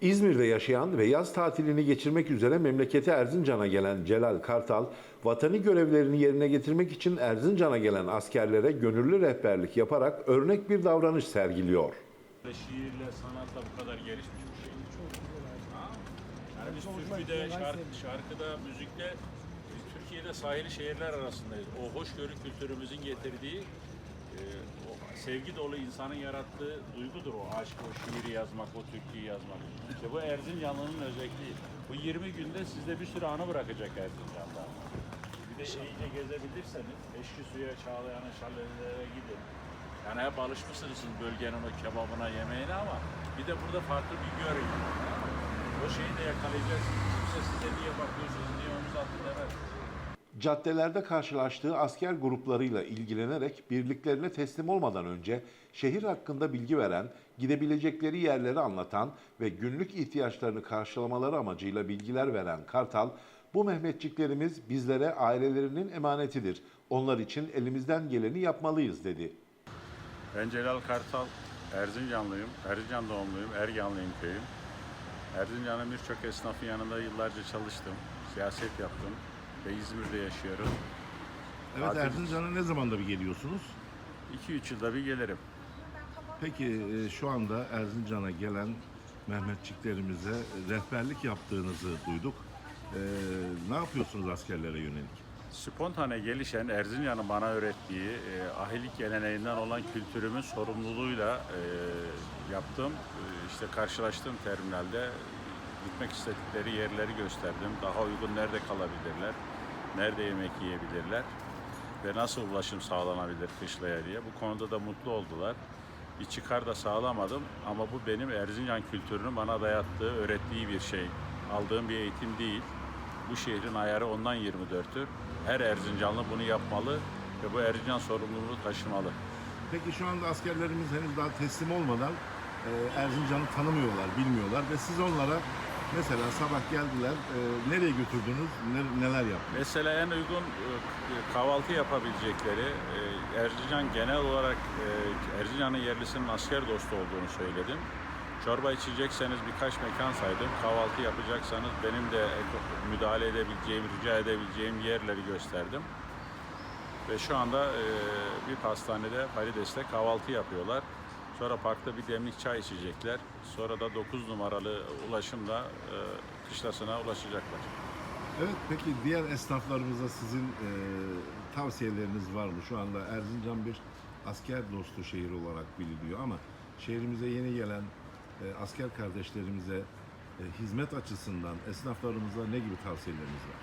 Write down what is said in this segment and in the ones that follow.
İzmir'de yaşayan ve yaz tatilini geçirmek üzere memleketi Erzincan'a gelen Celal Kartal, vatani görevlerini yerine getirmek için Erzincan'a gelen askerlere gönüllü rehberlik yaparak örnek bir davranış sergiliyor. Şiirle, sanatla bu kadar gelişmiş bir şey. Çok. Yani biz türküde, şarkı, şarkıda, müzikte Türkiye'de sahili şehirler arasındayız. O hoşgörü kültürümüzün getirdiği sevgi dolu insanın yarattığı duygudur o aşk, o şiiri yazmak, o türküyü yazmak. İşte bu Erzincanlı'nın özelliği. Bu 20 günde sizde bir sürü anı bırakacak Erzincan'da. Bir de iyice gezebilirseniz Eşki Suya, Çağlayan'a, şalalelere gidin. Yani hep alışmışsınız bölgenin o kebabına, yemeğine ama bir de burada farklı bir görün. O şeyi de yakalayacaksınız. Kimse size niye bakıyorsunuz, niye omuz. Caddelerde karşılaştığı asker gruplarıyla ilgilenerek birliklerine teslim olmadan önce şehir hakkında bilgi veren, gidebilecekleri yerleri anlatan ve günlük ihtiyaçlarını karşılamaları amacıyla bilgiler veren Kartal, bu Mehmetçiklerimiz bizlere ailelerinin emanetidir. Onlar için elimizden geleni yapmalıyız dedi. Ben Celal Kartal, Erzincanlıyım. Erzincan doğumluyum, Erganlıyım köyüm. Erzincan'ın birçok esnafın yanında yıllarca çalıştım. Siyaset yaptım ve İzmir'de yaşıyorum. Evet Tatil- Erzincan'a ne zamanda bir geliyorsunuz? 2-3 yılda bir gelirim. Peki e, şu anda Erzincan'a gelen Mehmetçiklerimize rehberlik yaptığınızı duyduk. E, ne yapıyorsunuz askerlere yönelik? Spontane gelişen Erzincan'ın bana öğrettiği e, ahilik geleneğinden olan kültürümün sorumluluğuyla e, yaptığım, e, işte karşılaştığım terminalde gitmek istedikleri yerleri gösterdim. Daha uygun nerede kalabilirler, nerede yemek yiyebilirler ve nasıl ulaşım sağlanabilir kışlaya diye. Bu konuda da mutlu oldular. Bir çıkar da sağlamadım ama bu benim Erzincan kültürünün bana dayattığı, öğrettiği bir şey. Aldığım bir eğitim değil. Bu şehrin ayarı ondan 24'tür. Her Erzincanlı bunu yapmalı ve bu Erzincan sorumluluğunu taşımalı. Peki şu anda askerlerimiz henüz daha teslim olmadan Erzincan'ı tanımıyorlar, bilmiyorlar ve siz onlara mesela sabah geldiler, e, nereye götürdünüz, ne- neler yaptınız? Mesela en uygun e, kahvaltı yapabilecekleri e, Erzincan genel olarak e, Erzincan'ın yerlisinin asker dostu olduğunu söyledim. Çorba içecekseniz birkaç mekan saydım. Kahvaltı yapacaksanız benim de müdahale edebileceğim, rica edebileceğim yerleri gösterdim. Ve şu anda e, bir pastanede Parides'te kahvaltı yapıyorlar. Sonra parkta bir demlik çay içecekler. Sonra da 9 numaralı ulaşımla e, kışlasına ulaşacaklar. Evet peki diğer esnaflarımıza sizin e, tavsiyeleriniz var mı? Şu anda Erzincan bir asker dostu şehir olarak biliniyor ama şehrimize yeni gelen e, asker kardeşlerimize e, hizmet açısından esnaflarımıza ne gibi tavsiyeleriniz var?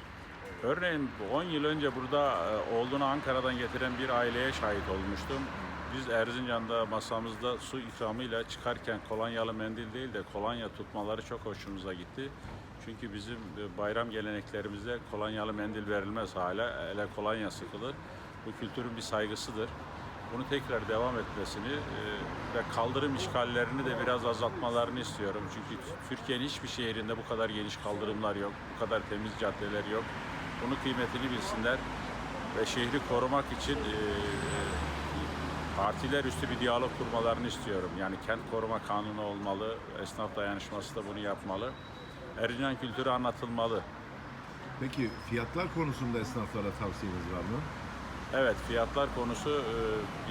Örneğin 10 yıl önce burada e, olduğunu Ankara'dan getiren bir aileye şahit olmuştum. Biz Erzincan'da masamızda su ikramıyla çıkarken kolonyalı mendil değil de kolonya tutmaları çok hoşumuza gitti. Çünkü bizim e, bayram geleneklerimizde kolonyalı mendil verilmez hala. Ele kolonya sıkılır. Bu kültürün bir saygısıdır. Bunu tekrar devam etmesini e, ve kaldırım işgallerini de biraz azaltmalarını istiyorum. Çünkü Türkiye'nin hiçbir şehrinde bu kadar geniş kaldırımlar yok, bu kadar temiz caddeler yok. Bunun kıymetini bilsinler ve şehri korumak için e, partiler üstü bir diyalog kurmalarını istiyorum. Yani kent koruma kanunu olmalı, esnaf dayanışması da bunu yapmalı. Erzincan kültürü anlatılmalı. Peki fiyatlar konusunda esnaflara tavsiyeniz var mı? Evet fiyatlar konusu e,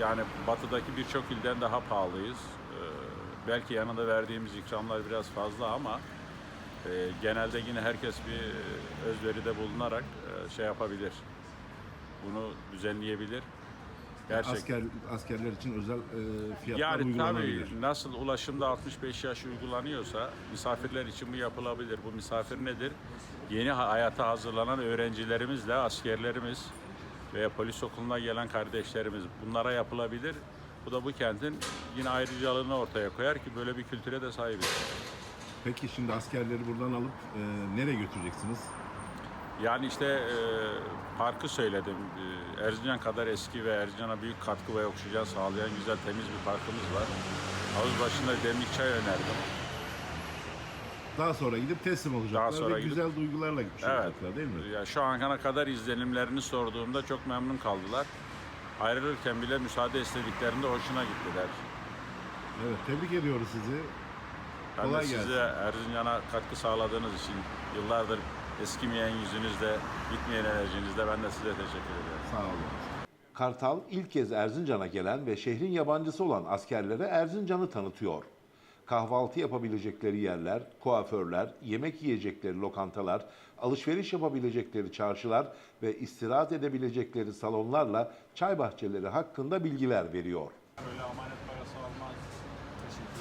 yani batıdaki birçok ilden daha pahalıyız. E, belki yanında verdiğimiz ikramlar biraz fazla ama e, genelde yine herkes bir özveride bulunarak şey yapabilir. Bunu düzenleyebilir. Gerçekten. Asker askerler için özel e, fiyatlar Yani uygulanabilir. tabii nasıl ulaşımda 65 yaş uygulanıyorsa misafirler için bu yapılabilir. Bu misafir nedir? Yeni hayata hazırlanan öğrencilerimizle askerlerimiz veya polis okuluna gelen kardeşlerimiz bunlara yapılabilir. Bu da bu kentin yine ayrıcalığını ortaya koyar ki böyle bir kültüre de sahibiz. Peki şimdi askerleri buradan alıp e, nereye götüreceksiniz? Yani işte e, parkı söyledim. E, Erzincan kadar eski ve Erzincan'a büyük katkı ve oksijen sağlayan güzel temiz bir parkımız var. Havuz başında demlik çay önerdim. Daha sonra gidip teslim olacaklar sonra ve gidip- güzel duygularla gitmiş olacaklar değil mi? Ya şu ana kadar izlenimlerini sorduğumda çok memnun kaldılar. Ayrılırken bile müsaade istediklerinde hoşuna gittiler. Evet tebrik ediyoruz sizi. Ben Kolay de gelsin. size Erzincan'a katkı sağladığınız için yıllardır eskimeyen yüzünüzle, bitmeyen enerjinizle ben de size teşekkür ederim. Sağ olun. Kartal ilk kez Erzincan'a gelen ve şehrin yabancısı olan askerlere Erzincan'ı tanıtıyor. Kahvaltı yapabilecekleri yerler, kuaförler, yemek yiyecekleri lokantalar, alışveriş yapabilecekleri çarşılar ve istirahat edebilecekleri salonlarla çay bahçeleri hakkında bilgiler veriyor. Öyle amanet parası almaz.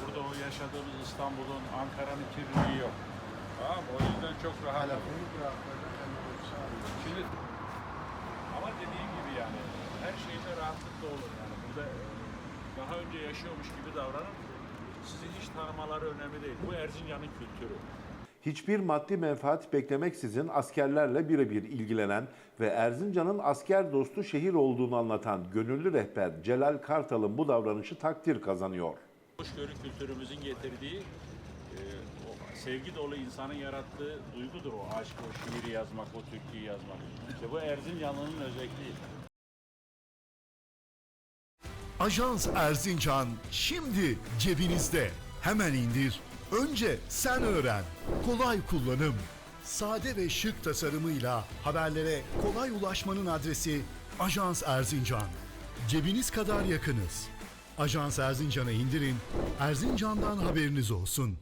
Burada o yaşadığımız İstanbul'un, Ankara'nın kirliliği yok. Tamam? O yüzden çok rahat. Şimdi ama dediğim gibi yani her şeyde rahatlık da olur yani. Burada e, daha önce yaşıyormuş gibi davranıp sizi hiç tanımaları önemli değil. Bu Erzincan'ın kültürü. Hiçbir maddi menfaat beklemeksizin askerlerle birebir ilgilenen ve Erzincan'ın asker dostu şehir olduğunu anlatan gönüllü rehber Celal Kartal'ın bu davranışı takdir kazanıyor. Hoşgörü kültürümüzün getirdiği sevgi dolu insanın yarattığı duygudur o aşk, o şiiri yazmak, o türküyü yazmak. İşte bu Erzincanlı'nın özelliği. Ajans Erzincan şimdi cebinizde. Hemen indir. Önce sen öğren. Kolay kullanım. Sade ve şık tasarımıyla haberlere kolay ulaşmanın adresi Ajans Erzincan. Cebiniz kadar yakınız. Ajans Erzincan'ı indirin. Erzincan'dan haberiniz olsun.